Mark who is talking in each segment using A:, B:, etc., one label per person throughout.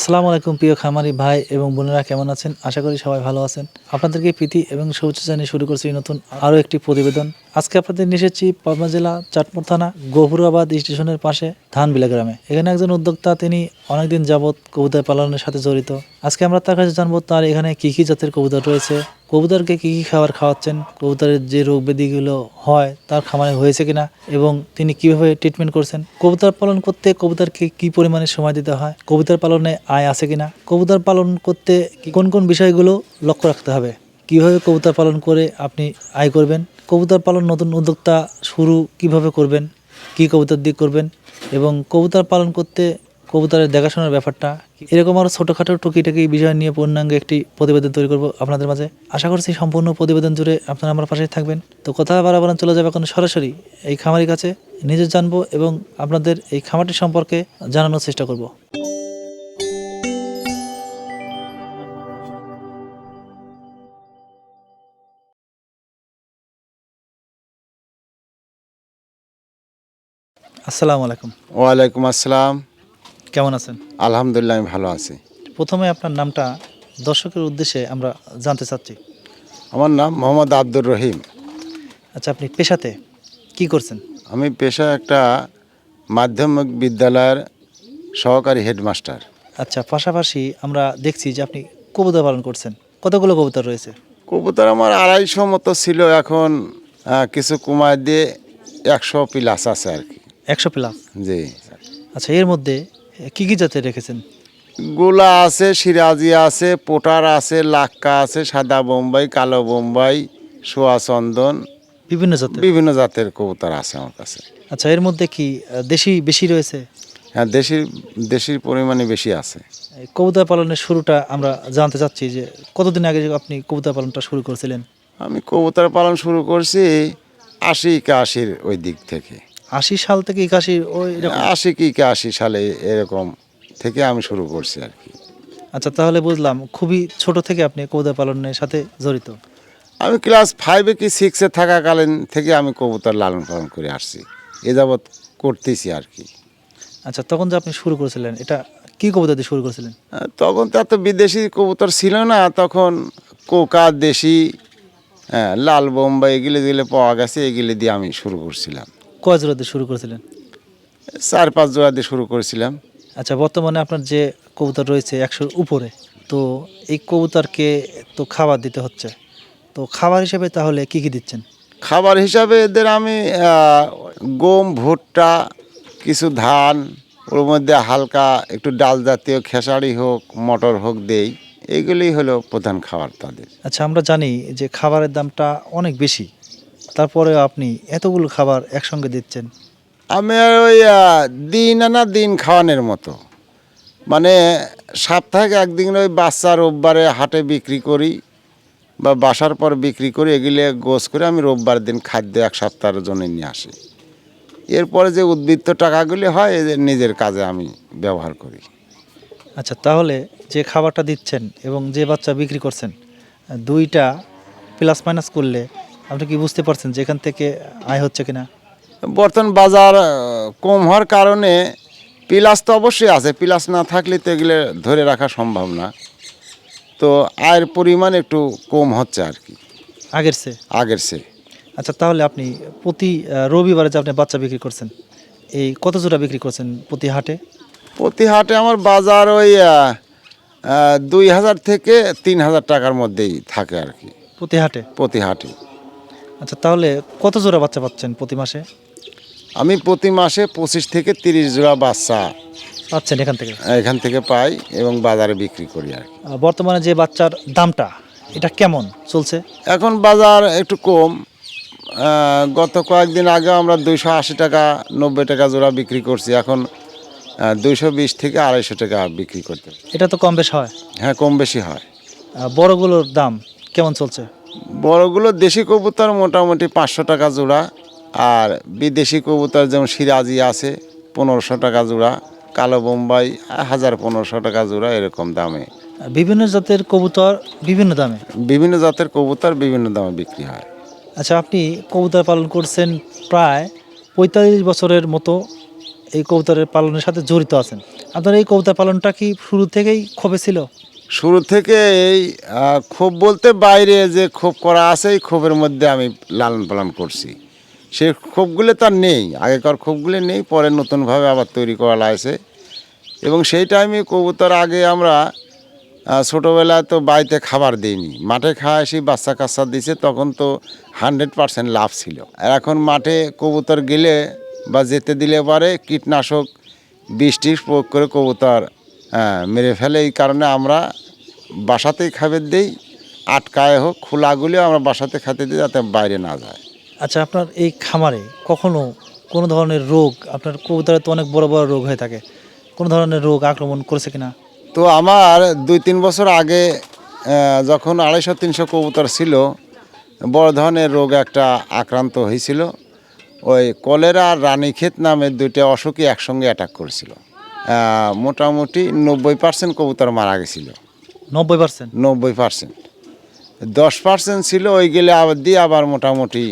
A: আসসালামু আলাইকুম প্রিয় খামারি ভাই এবং বোনেরা, কেমন আছেন? আশা করি সবাই ভালো আছেন। আপনাদেরকে প্রীতি এবং শুভেচ্ছা জানিয়ে শুরু করছি নতুন আরও একটি প্রতিবেদন। আজকে আপনাদের নিয়ে এসেছি পাবনা জেলা চাটমোর থানা গহুরাবাদ স্টেশনের পাশে ধানবিলা গ্রামে। এখানে একজন উদ্যোক্তা, তিনি অনেকদিন যাবৎ কবুতর পালনের সাথে জড়িত। আজকে আমরা তার কাছে জানব, তার এখানে কি কি জাতের কবুতর রয়েছে? কবুতরকে কি কি খাবার খাওয়াচ্ছেন? কবুতরের যে রোগ ব্যাধিগুলো হয়, তার খামারে হয়েছে কিনা? এবং তিনি কীভাবে ট্রিটমেন্ট করছেন? কবুতর পালন করতে কবুতরকে কি পরিমাণে সময় দিতে হয়? কবুতর পালনে আয় আছে কিনা? কবুতর পালন করতে কোন কোন বিষয়গুলো লক্ষ্য রাখতে হবে? কীভাবে কবুতর পালন করে আপনি আয় করবেন? কবুতর পালন নতুন উদ্যোক্তা শুরু কীভাবে করবেন? কি কবুতর দিয়ে করবেন? এবং কবুতর পালন করতে কবুতরের দেখাশোনার ব্যাপারটা এরকম আরও ছোটোখাটো টুকিটাকি বিষয় নিয়ে পূর্ণাঙ্গ একটি প্রতিবেদন তৈরি করব আপনাদের মাঝে। আশা করছি সম্পূর্ণ প্রতিবেদন জুড়ে আপনারা আমার পাশে থাকবেন। তো কথা বাড়াবার চলে যাবে এখন সরাসরি এই খামারির কাছে। নিজে জানব এবং আপনাদের এই খামারটি সম্পর্কে জানানোর চেষ্টা করব। আসসালামু আলাইকুম।
B: ওয়ালাইকুম আসসালাম।
A: কেমন আছেন?
B: আলহামদুলিল্লাহ আমি ভালো আছি।
A: প্রথমে আপনার নামটা দর্শকের উদ্দেশ্যে আমরা জানতে চাচ্ছি।
B: আমার নাম মোহাম্মদ আব্দুর রহিম।
A: আচ্ছা আপনি পেশাতে কি করছেন?
B: আমি পেশা একটা মাধ্যমিক বিদ্যালয়ের সহকারী হেডমাস্টার।
A: আচ্ছা পাশাপাশি আমরা দেখছি যে আপনি কবুতর পালন করছেন। কতগুলো কবুতর রয়েছে?
B: কবুতর আমার আড়াইশো মতো ছিল এখন কিছু কুমায় দিয়ে একশো প্লাস আছে আর কি।
A: একশো প্লাস
B: জি।
A: আচ্ছা এর মধ্যে কি কি জাতের রেখেছেন?
B: গোলা আছে সিরাজি আছে পোটার আছে লাক্কা আছে সাদা বোম্বাই কালো বোম্বাই সোয়া চন্দন।
A: বিভিন্ন জাতের?
B: বিভিন্ন জাতের কবুতর আছে আমার কাছে।
A: আচ্ছা এর মধ্যে কি দেশি বেশি রয়েছে?
B: হ্যাঁ দেশির দেশির পরিমাণে বেশি আছে।
A: কবুতর পালনের শুরুটা আমরা জানতে চাচ্ছি যে কতদিন আগে আপনি কবুতর পালনটা শুরু করেছিলেন?
B: আমি কবুতর পালন শুরু করছি আশি একাশির ওই দিক থেকে।
A: আশি সাল থেকে একাশি ওই
B: আশি কি একাশি সালে এরকম থেকে আমি শুরু করছি আর কি।
A: আচ্ছা তাহলে বুঝলাম খুবই ছোট থেকে আপনি কবুতর পালনের সাথে জড়িত।
B: আমি ক্লাস ফাইভে কি সিক্সে থাকাকালীন থেকে আমি কবুতর লালন পালন করে আসছি। এ যাবৎ করতেছি আর কি।
A: আচ্ছা তখন যে আপনি শুরু করেছিলেন এটা কি কবুতর দিয়ে শুরু করেছিলেন?
B: তখন তো এত বিদেশি কবুতর ছিল না তখন কোকা দেশি হ্যাঁ লাল বোম্বাই এগুলো যেগুলো পাওয়া গেছে এগুলো দিয়ে আমি শুরু করছিলাম।
A: কয় জোড়া দিয়ে শুরু করেছিলেন?
B: চার পাঁচ জোড়া দিয়ে শুরু করেছিলাম।
A: আচ্ছা বর্তমানে আপনার যে কবুতর রয়েছে একশোর উপরে তো এই কবুতরকে তো খাবার দিতে হচ্ছে। তো খাবার হিসেবে তাহলে কি কি দিচ্ছেন?
B: খাবার হিসাবে এদের আমি গম ভুট্টা কিছু ধান ওর মধ্যে হালকা একটু ডাল জাতীয় খেসারি হোক মটর হোক দেই এইগুলি হলো প্রধান খাবার তাদের।
A: আচ্ছা আমরা জানি যে খাবারের দামটা অনেক বেশি। তারপরে আপনি এতগুলো খাবার একসঙ্গে দিচ্ছেন।
B: আমি ওই দিন আনা দিন খাওয়ানোর মতো। মানে সপ্তাহে একদিন ওই বাচ্চা রোববারে হাটে বিক্রি করি বা বাসার পর বিক্রি করি এগুলো গোস করে আমি রোববার দিন খাদ্য এক সপ্তাহের জন্য নিয়ে আসি। এরপরে যে উদ্বৃত্ত টাকাগুলি হয় এদের নিজের কাজে আমি ব্যবহার করি।
A: আচ্ছা তাহলে যে খাবারটা দিচ্ছেন এবং যে বাচ্চা বিক্রি করছেন দুইটা প্লাস মাইনাস করলে আপনি কি বুঝতে পারছেন যে এখান থেকে আয় হচ্ছে কিনা?
B: বর্তমান বাজার কম হওয়ার কারণে পিলাস তো অবশ্যই আছে। পিলাস না থাকলে তো এগুলো ধরে রাখা সম্ভব না। তো আয়ের পরিমাণ একটু কম হচ্ছে আর কি।
A: আগের সে
B: আগের সে
A: আচ্ছা তাহলে আপনি প্রতি রবিবারে যে আপনি বাচ্চা বিক্রি করছেন এই কত জোড়া বিক্রি করছেন প্রতি হাটে?
B: প্রতি হাটে আমার বাজার ওই দুই হাজার থেকে তিন হাজার টাকার মধ্যেই থাকে আর কি।
A: প্রতি হাটে?
B: প্রতি হাটে।
A: আচ্ছা তাহলে কত জোড়া বাচ্চা পাচ্ছেন প্রতি মাসে?
B: আমি প্রতি মাসে পঁচিশ থেকে তিরিশ জোড়া বাচ্চা
A: পাচ্ছেন এখান থেকে?
B: এখান থেকে পাই এবং বাজারে বিক্রি করি আর কি।
A: বর্তমানে যে বাচ্চার দামটা এটা কেমন চলছে?
B: এখন বাজার একটু কম। আহ, গত কয়েকদিন আগে আমরা দুইশো আশি টাকা নব্বই টাকা জোড়া বিক্রি করছি। এখন দুইশো বিশ থেকে আড়াইশো টাকা বিক্রি করতে।
A: এটা তো কম বেশ হয়।
B: হ্যাঁ কম বেশি হয়।
A: আহ, বড়গুলোর দাম কেমন চলছে?
B: বড়গুলো দেশি কবুতর মোটামুটি পাঁচশো টাকা জোড়া আর বিদেশি কবুতর যেমন সিরাজি আছে পনেরোশো টাকা জোড়া কালো বোম্বাই হাজার পনেরোশো টাকা জোড়া এরকম দামে।
A: বিভিন্ন জাতের কবুতর বিভিন্ন দামে?
B: বিভিন্ন জাতের কবুতর বিভিন্ন দামে বিক্রি হয়।
A: আচ্ছা আপনি কবুতর পালন করছেন প্রায় পঁয়তাল্লিশ বছরের মতো এই কবুতরের পালনের সাথে জড়িত আছেন। আপনার এই কবুতর পালনটা কি শুরু থেকেই ক্ষোভে ছিল?
B: শুরু থেকে এই ক্ষোভ বলতে বাইরে যে ক্ষোভ করা আছে, এই ক্ষোভের মধ্যে আমি লালন পালন করছি। সেই ক্ষোভগুলো তার নেই, আগেকার ক্ষোভগুলো নেই, পরে নতুনভাবে আবার তৈরি করা লাগছে। এবং সেই টাইমে কবুতর আগে আমরা ছোটোবেলায় তো বাড়িতে খাবার দিইনি। মাঠে খাওয়া এসে বাচ্চা কাচ্চা দিছে, তখন তো হান্ড্রেড পার্সেন্ট লাভ ছিল। আর এখন মাঠে কবুতর গেলে বা যেতে দিলে পারে, কীটনাশক বিষ টিষ প্রয়োগ করে কবুতর হ্যাঁ, মেরে ফেলে এই কারণে আমরা বাসাতেই খাবার দিই আটকায় হোক খোলাগুলিও আমরা বাসাতে খেতে দিই যাতে বাইরে না যায়।
A: আচ্ছা আপনার এই খামারে কখনো কোনো ধরনের রোগ আপনার কবুতরে তো অনেক বড় বড় রোগ হয়ে থাকে কোনো ধরনের রোগ আক্রমণ করেছে কিনা?
B: তো আমার দুই তিন বছর আগে যখন আড়াইশো তিনশো কবুতর ছিল বড় ধরনের রোগ একটা আক্রান্ত হয়েছিল। ওই কলেরা আর রানীক্ষেত নামে দুইটা অসুখই একসঙ্গে অ্যাটাক করেছিল। মোটামুটি নব্বই পার্সেন্ট কবুতর মারা গেছিল।
A: নব্বই পার্সেন্ট
B: নব্বই পার্সেন্ট দশ পার্সেন্ট ছিল ওই গেলে আবার দিয়ে আবার মোটামুটি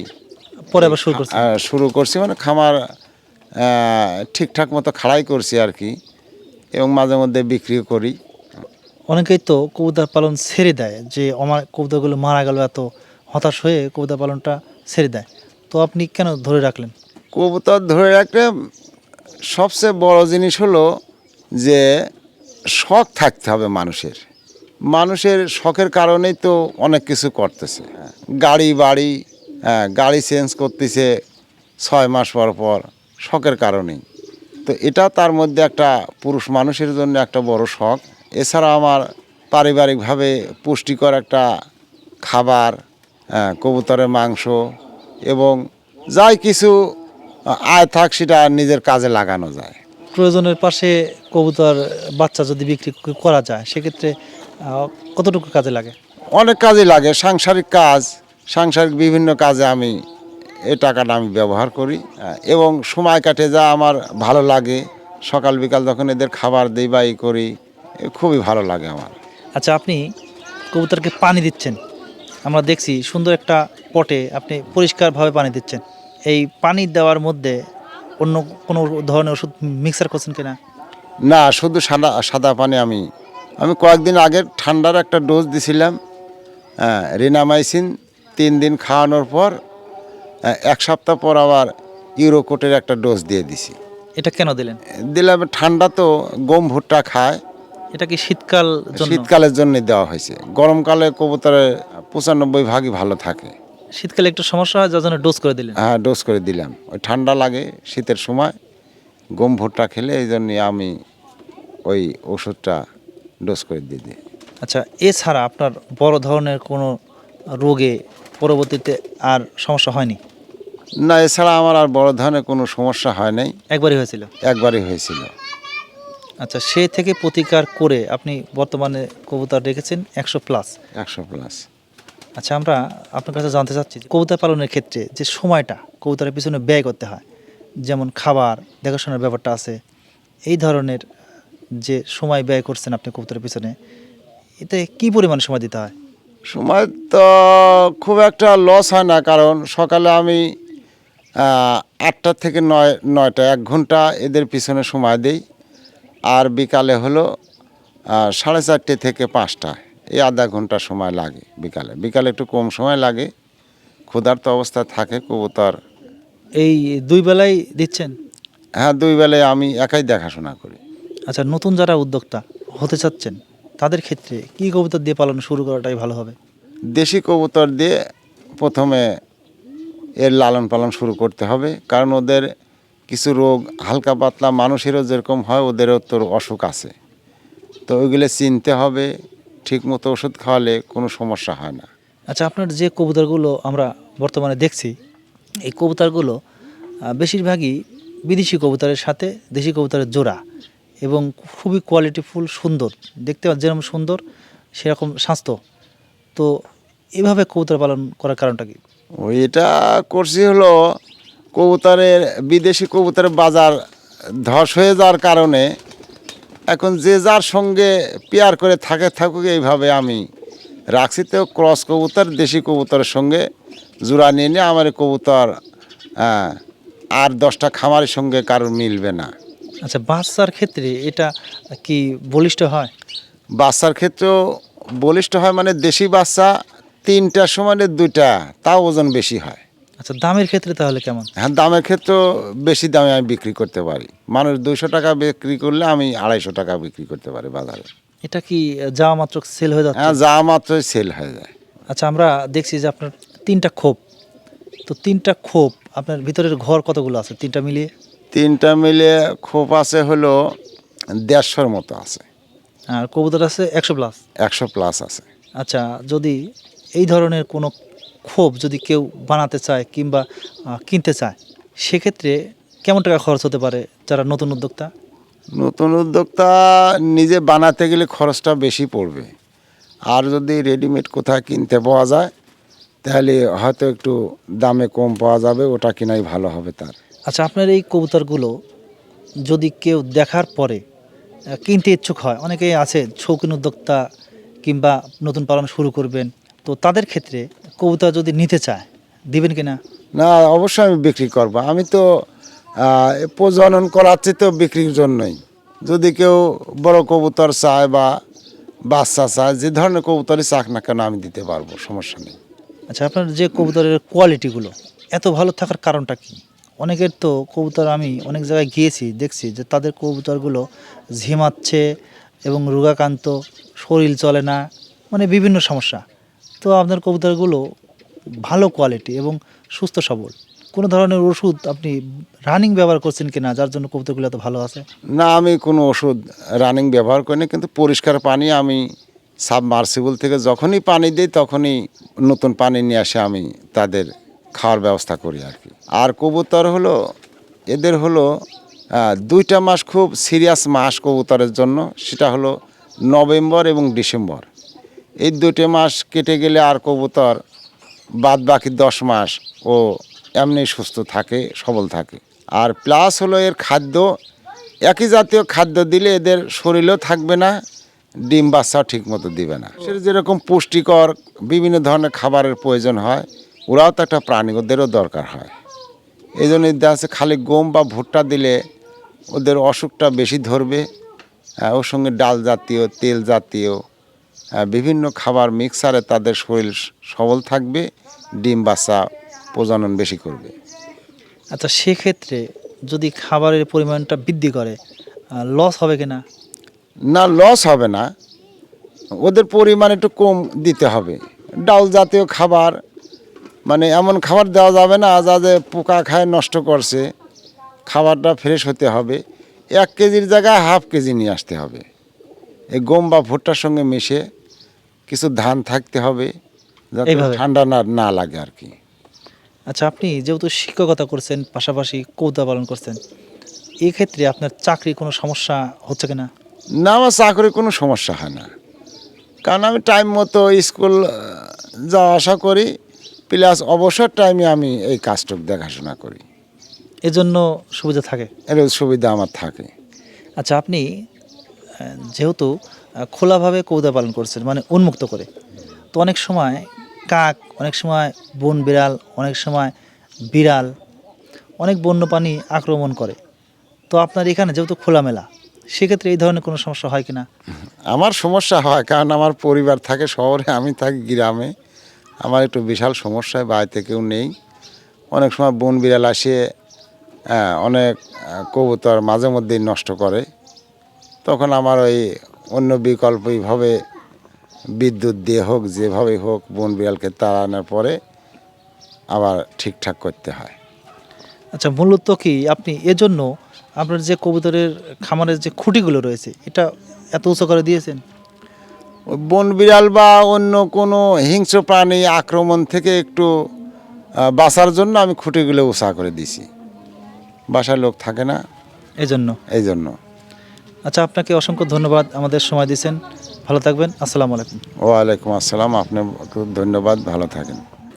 A: পরে আবার শুরু করছে।
B: শুরু করছি মানে খামার ঠিকঠাক মতো খাড়াই করছি আর কি এবং মাঝে মধ্যে বিক্রিও করি।
A: অনেকেই তো কবুতর পালন ছেড়ে দেয় যে আমার কবুতরগুলো মারা গেল এত হতাশ হয়ে কবুতর পালনটা ছেড়ে দেয়। তো আপনি কেন ধরে রাখলেন?
B: কবুতর ধরে রাখতে সবচেয়ে বড় জিনিস হলো যে শখ থাকতে হবে মানুষের। মানুষের শখের কারণেই তো অনেক কিছু করতেছে। গাড়ি বাড়ি হ্যাঁ, গাড়ি চেঞ্জ করতেছে ছয় মাস পর পর শখের কারণেই। তো এটা তার মধ্যে একটা পুরুষ মানুষের জন্য একটা বড় শখ। এছাড়া আমার পারিবারিকভাবে পুষ্টিকর একটা খাবার হ্যাঁ, কবুতরের মাংস এবং যাই কিছু আয় থাক সেটা নিজের কাজে লাগানো যায়।
A: প্রয়োজনের পাশে কবুতর বাচ্চা যদি বিক্রি করা যায় সেক্ষেত্রে কতটুকু কাজে লাগে?
B: অনেক কাজে লাগে সাংসারিক কাজ সাংসারিক বিভিন্ন কাজে আমি এই টাকাটা আমি ব্যবহার করি। এবং সময় কাটে যা আমার ভালো লাগে সকাল বিকাল যখন এদের খাবার দিই বা করি খুবই ভালো লাগে আমার।
A: আচ্ছা আপনি কবুতরকে পানি দিচ্ছেন। আমরা দেখছি সুন্দর একটা পটে আপনি পরিষ্কারভাবে পানি দিচ্ছেন। এই পানি দেওয়ার মধ্যে অন্য কোনো ধরনের ওষুধ মিক্সার করছেন কিনা?
B: না শুধু সাদা সাদা পানি আমি। আমি কয়েকদিন আগে ঠান্ডার একটা ডোজ দিছিলাম হ্যাঁ, রিনামাইসিন তিন দিন খাওয়ানোর পর এক সপ্তাহ পর আবার ইউরোকোটের একটা ডোজ দিয়ে দিছি।
A: এটা কেন দিলেন?
B: দিলাম ঠান্ডা তো গম ভুট্টা খায়।
A: এটা কি শীতকাল
B: শীতকালের জন্য দেওয়া হয়েছে। গরমকালে কবুতরের পঁচানব্বই ভাগই ভালো থাকে।
A: শীতকালে একটু সমস্যা হয় যার জন্য ডোজ করে দিলেন।
B: হ্যাঁ ডোজ করে দিলাম। ওই ঠান্ডা লাগে শীতের সময় গম ভুট্টা খেলে এই জন্যে আমি ওই ওষুধটা ডোজ করে দিয়ে দিই।
A: আচ্ছা এছাড়া আপনার বড় ধরনের কোনো রোগে পরবর্তীতে আর সমস্যা হয়নি?
B: না এছাড়া আমার আর বড় ধরনের কোনো সমস্যা হয় নাই।
A: একবারই হয়েছিল?
B: একবারই হয়েছিল।
A: আচ্ছা সে থেকে প্রতিকার করে আপনি বর্তমানে কবুতর রেখেছেন একশো প্লাস।
B: একশো প্লাস।
A: আচ্ছা আমরা আপনার কাছে জানতে চাচ্ছি কবুতর পালনের ক্ষেত্রে যে সময়টা কবুতরের পিছনে ব্যয় করতে হয়, যেমন খাবার, দেখাশোনার ব্যাপারটা আছে, এই ধরনের যে সময় ব্যয় করছেন আপনি কবুতরের পিছনে, এতে কি পরিমাণ সময় দিতে হয়?
B: সময় তো খুব একটা লস হয় না, কারণ সকালে আমি আটটা থেকে নয়, নয়টা, এক ঘণ্টা এদের পিছনে সময় দেই, আর বিকালে হলো সাড়ে চারটে থেকে পাঁচটা এই আধা ঘণ্টা সময় লাগে বিকালে। বিকালে একটু কম সময় লাগে। ক্ষুধার্ত অবস্থায় থাকে কবুতর।
A: এই দুই বেলায় দিচ্ছেন?
B: হ্যাঁ দুই বেলায় আমি একাই দেখাশোনা করি।
A: আচ্ছা নতুন যারা উদ্যোক্তা হতে চাচ্ছেন তাদের ক্ষেত্রে কি কবুতর দিয়ে পালন শুরু করাটাই ভালো হবে?
B: দেশি কবুতর দিয়ে প্রথমে এর লালন পালন শুরু করতে হবে। কারণ ওদের কিছু রোগ হালকা পাতলা মানুষেরও যেরকম হয় ওদেরও তোর অসুখ আছে। তো ওইগুলো চিনতে হবে। ঠিক মতো ওষুধ খাওয়ালে কোনো সমস্যা হয় না।
A: আচ্ছা আপনার যে কবুতরগুলো আমরা বর্তমানে দেখছি এই কবুতরগুলো বেশিরভাগই বিদেশি কবুতরের সাথে দেশি কবুতরের জোড়া এবং খুবই কোয়ালিটিফুল সুন্দর। দেখতে যেরকম সুন্দর সেরকম স্বাস্থ্য। তো এভাবে কবুতর পালন করার কারণটা কি?
B: ওই এটা করছি হলো কবুতরের বিদেশি কবুতরের বাজার ধস হয়ে যাওয়ার কারণে এখন যে যার সঙ্গে পেয়ার করে থাকে থাকুক এইভাবে আমি রাখছি। তো ক্রস কবুতর দেশি কবুতরের সঙ্গে জোড়া নিয়ে নিয়ে আমার কবুতর হ্যাঁ, আর দশটা খামারের সঙ্গে কারোর মিলবে না।
A: আচ্ছা বাচ্চার ক্ষেত্রে এটা কি বলিষ্ঠ হয়?
B: বাচ্চার ক্ষেত্রেও বলিষ্ঠ হয় মানে দেশি বাচ্চা তিনটার সমানে দুইটা তাও ওজন বেশি হয়।
A: আচ্ছা দামের ক্ষেত্রে তাহলে কেমন?
B: হ্যাঁ দামের ক্ষেত্রে বেশি দামে আমি বিক্রি করতে পারি। মানুষ দুশো টাকা বিক্রি করলে আমি আড়াইশো টাকা বিক্রি করতে পারি বাজারে।
A: এটা কি যাওয়া মাত্র সেল হয়ে যাচ্ছে?
B: হ্যাঁ যা মাত্রই সেল হয়ে যায়।
A: আচ্ছা আমরা দেখছি যে আপনার তিনটা খোপ। তো তিনটা খোপ আপনার ভিতরের ঘর কতগুলো আছে? তিনটা মিলিয়ে?
B: তিনটা মিলে খোপ আছে হলো দেড়শোর মতো আছে।
A: আর কবুতর আছে একশো প্লাস
B: একশো প্লাস আছে।
A: আচ্ছা যদি এই ধরনের কোনো ক্ষোভ যদি কেউ বানাতে চায় কিংবা কিনতে চায় সেক্ষেত্রে কেমন টাকা খরচ হতে পারে যারা নতুন উদ্যোক্তা?
B: নতুন উদ্যোক্তা নিজে বানাতে গেলে খরচটা বেশি পড়বে। আর যদি রেডিমেড কোথায় কিনতে পাওয়া যায় তাহলে হয়তো একটু দামে কম পাওয়া যাবে ওটা কিনাই ভালো হবে তার।
A: আচ্ছা আপনার এই কবুতরগুলো যদি কেউ দেখার পরে কিনতে ইচ্ছুক হয় অনেকেই আছে শৌখিন উদ্যোক্তা কিংবা নতুন পালন শুরু করবেন তো তাদের ক্ষেত্রে কবুতর যদি নিতে চায় দিবেন কি না
B: না অবশ্যই আমি বিক্রি করব। আমি তো প্রজনন করাচ্ছি তো বিক্রির জন্যই। যদি কেউ বড় কবুতর চায় বা বাচ্চা চায় যে ধরনের কবুতরই চাক না কেন আমি দিতে পারব সমস্যা নেই।
A: আচ্ছা আপনার যে কবুতরের কোয়ালিটিগুলো এত ভালো থাকার কারণটা কি? অনেকের তো কবুতর আমি অনেক জায়গায় গিয়েছি দেখছি যে তাদের কবুতরগুলো ঝিমাচ্ছে এবং রোগাক্রান্ত শরীর চলে না মানে বিভিন্ন সমস্যা। তো আপনার কবুতরগুলো ভালো কোয়ালিটি এবং সুস্থ সবল। কোনো ধরনের ওষুধ আপনি রানিং ব্যবহার করছেন কিনা, যার জন্য কবুতরগুলো এত ভালো আছে?
B: না, আমি কোনো ওষুধ রানিং ব্যবহার করি না কিন্তু পরিষ্কার পানি আমি সাবমার্সিবল থেকে যখনই পানি দিই, তখনই নতুন পানি নিয়ে আসে আমি তাদের খাওয়ার ব্যবস্থা করি আর কি। আর কবুতর হলো, এদের হলো দুইটা মাস খুব সিরিয়াস মাস কবুতরের জন্য, সেটা হলো নভেম্বর এবং ডিসেম্বর। এই দুটো মাস কেটে গেলে আর কবুতর বাদ বাকি দশ মাস ও এমনি সুস্থ থাকে সবল থাকে। আর প্লাস হলো এর খাদ্য একই জাতীয় খাদ্য দিলে এদের শরীরেও থাকবে না ডিম বাচ্চাও ঠিক মতো দিবে না। সে যেরকম পুষ্টিকর বিভিন্ন ধরনের খাবারের প্রয়োজন হয় ওরাও তো একটা প্রাণী ওদেরও দরকার হয়। এই জন্য দেখা খালি গম বা ভুট্টা দিলে ওদের অসুখটা বেশি ধরবে। আহ, ওর সঙ্গে ডাল জাতীয় তেল জাতীয় বিভিন্ন খাবার মিক্সারে তাদের শরীর সবল থাকবে ডিম বাচ্চা প্রজনন বেশি করবে।
A: আচ্ছা সেক্ষেত্রে যদি খাবারের পরিমাণটা বৃদ্ধি করে লস হবে কি
B: না না লস হবে না। ওদের পরিমাণ একটু কম দিতে হবে। ডাল জাতীয় খাবার মানে এমন খাবার দেওয়া যাবে না যাতে পোকা খায় নষ্ট করছে। খাবারটা ফ্রেশ হতে হবে। এক কেজির জায়গায় হাফ কেজি নিয়ে আসতে হবে। এই গম বা ভুট্টার সঙ্গে মিশে কিছু ধান থাকতে হবে যাতে? ঠান্ডা না না লাগে আর কি।
A: আচ্ছা আপনি যেহেতু শিক্ষকতা করছেন পাশাপাশি কৌতা পালন করছেন এক্ষেত্রে আপনার চাকরি কোনো সমস্যা হচ্ছে কিনা?
B: না আমার চাকরি কোনো সমস্যা হয় না। কারণ আমি টাইম মতো স্কুল যাওয়া আসা করি প্লাস অবসর টাইমে আমি এই কাজটুক দেখাশোনা করি।
A: এজন্য সুবিধা থাকে?
B: এর সুবিধা আমার থাকে।
A: আচ্ছা আপনি যেহেতু খোলাভাবে কৌতা পালন করছেন মানে উন্মুক্ত করে। তো অনেক সময় কাক, অনেক সময় বন বিড়াল, অনেক সময় বিড়াল, অনেক বন্যপ্রাণী আক্রমণ করে। তো আপনার এখানে যেহেতু খোলামেলা, সেক্ষেত্রে এই ধরনের কোনো সমস্যা হয় কিনা?
B: আমার সমস্যা হয়, কারণ আমার পরিবার থাকে শহরে, আমি থাকি গ্রামে। আমার একটু বিশাল সমস্যায় বাড়িতে কেউ নেই। অনেক সময় বন বিড়াল আসে অনেক কবুতর মাঝে মধ্যেই নষ্ট করে। তখন আমার ওই অন্য বিকল্প এইভাবে বিদ্যুৎ দিয়ে হোক যেভাবে হোক বন বিড়ালকে তাড়ানোর পরে আবার ঠিকঠাক করতে হয়।
A: আচ্ছা মূলত কি আপনি এজন্য আপনার যে কবুতরের খামারের যে খুঁটিগুলো রয়েছে এটা এত উঁচু করে দিয়েছেন?
B: বন বিড়াল বা অন্য কোনো হিংস্র প্রাণী আক্রমণ থেকে একটু বাঁচার জন্য আমি খুঁটিগুলো উষা করে দিছি বাসায় লোক থাকে না।
A: এজন্য?
B: এই জন্য
A: আচ্ছা আপনাকে অসংখ্য ধন্যবাদ আমাদের সময় দিয়েছেন। ভালো থাকবেন আসসালামু আলাইকুম।
B: ওয়ালাইকুম আসসালাম আপনি খুব ধন্যবাদ ভালো থাকেন।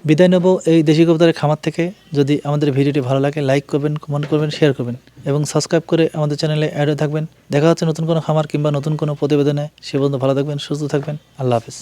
A: বিদায় নেব এই দেশি কবুতরের খামার থেকে। যদি আমাদের ভিডিওটি ভালো লাগে লাইক করবেন কমেন্ট করবেন শেয়ার করবেন এবং সাবস্ক্রাইব করে আমাদের চ্যানেলে অ্যাড হয়ে থাকবেন। দেখা হচ্ছে নতুন কোনো খামার কিংবা নতুন কোনো প্রতিবেদনে। সে পর্যন্ত ভালো থাকবেন সুস্থ থাকবেন। আল্লাহ হাফিজ।